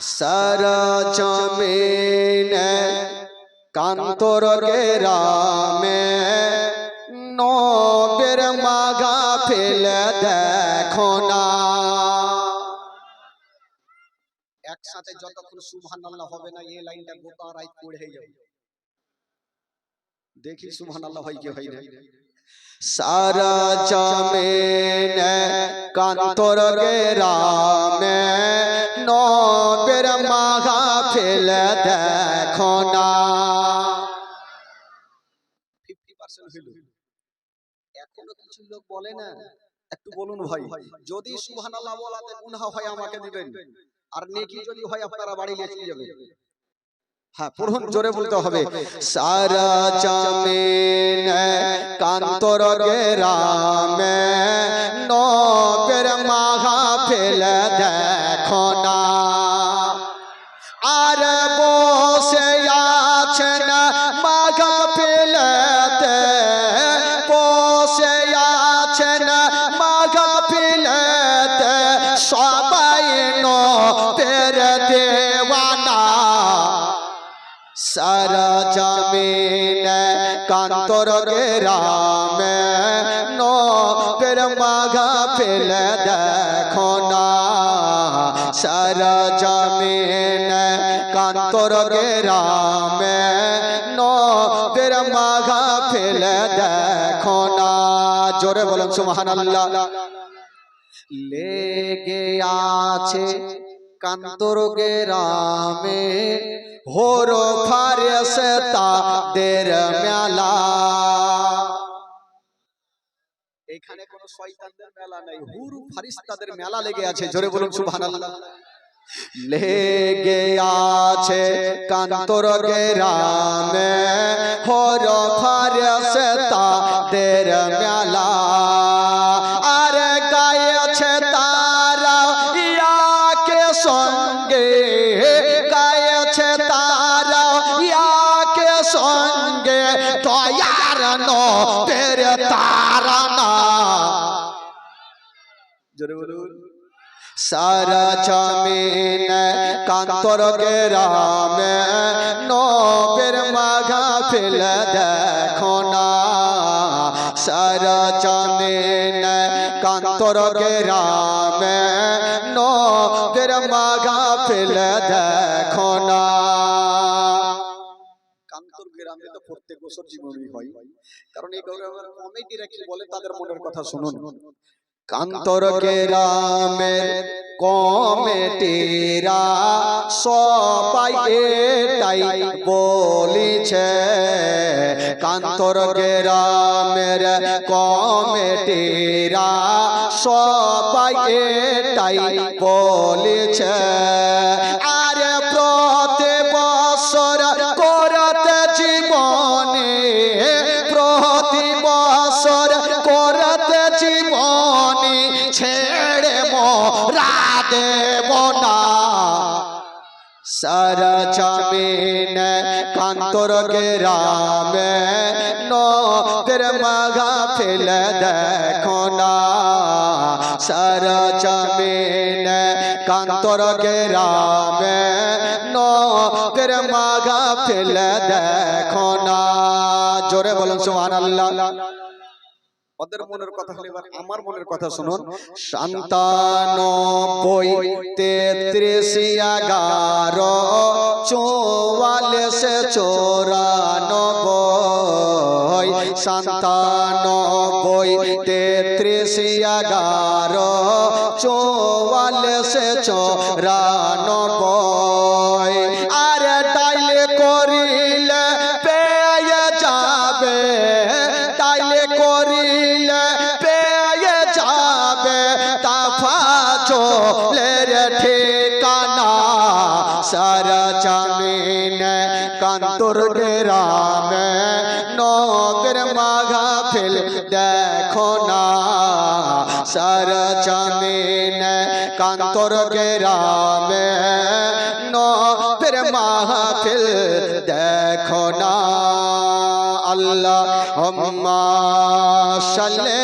সারা জমিন কান্তর রামে নবের মাগা ফেলে দেখো না একসাথে যতক্ষণ সুবহানাল্লাহ হবে না এই লাইনটা গোটা রাত পড়ে যাবে দেখি সুবহানাল্লাহ হয় কি হয় না সারা জমিন কান্তর রামে নবের ফেলে দেখো না। এখনও কিছু লোক বলে না। একটু বলুন ভাই, যদি সুবহানাল্লাহ বলাতে গুনাহ হয় আমাকে দিবেন, আর নেকি যদি হয় আপনারা বাড়ি নিয়ে চলে যাবেন। হ্যাঁ জোরে বলতে হবে। সারা কান্তর রামে নবের মাঘা ফেলে দেখো না। মাঘা ফেলেতে বসে আছেন। মাঘা ফেলেতে সবাই নবের দেওয়ানা। সারা জমিন কান্তর রামে নবের মাঘা ফেলে দেখো না কান্তর রামে নবের মাঘা ফেলে দেখো না। জোরে বলুন, সুবহানাল্লাহ। লেগে আছে কান্তর রামে হোর ফারেস তাদের মেলা। এখানে কোন শয়তানদের মেলা নেই, হুরু ফারিস্তাদের মেলা লেগে আছে। জোরে বলুন, সুবহানাল্লাহ। লেগে আছে কান্তর রামে হোর ফারেস তাদের মেলা। আর গায়েছে তারা ইয়াকে সঙ্গে গায়েছে তারা ইয়াকে সঙ্গে তয়ার নের তারা না। জোরে বলুন। সারা জমিন কান্তর রামে নবের মাঘা ফেল দেখো না। সারা জমিন কান্তর রামে নবের মাঘা ফেলে দেখো না। প্রত্যেক বছর জীবনই হয়। কারণ এই গৌরবের কমিটিরা কি বলে, তাদের মনের কথা শুনুন। কান্তর গ্রামের কমিটিরা সবাই এটাই বলিছে। কান্তর গ্রামের কমিটিরা সবাই এটাই বলিছে। সারা জমিন কান্তর গ্রামে নদের মাঘা ফেলে দেখো না। সারা জমিন কান্তর গ্রামে নদের মাঘা ফেলে দেখো না। জোরে বলুন, সুবহানাল্লাহ। ওদের মনের কথা হলে এবার আমার মনের কথা শুনুন। সান্তানব্বই তেত্রিশ এগারো চৌয়াল্লিশ চৌরানব্বই। সান্তানব্বই তেত্রিশ এগারো চৌয়াল্লিশ চৌরানব্বই। ঠিকানা সারা জামিন কান্তর গ্রামে নবের মাঘা ফেল দেখো না সারা জামিন কান্তর গ্রামে নবের মাঘা ফেল দেখো না আল্লাহ সাল্লে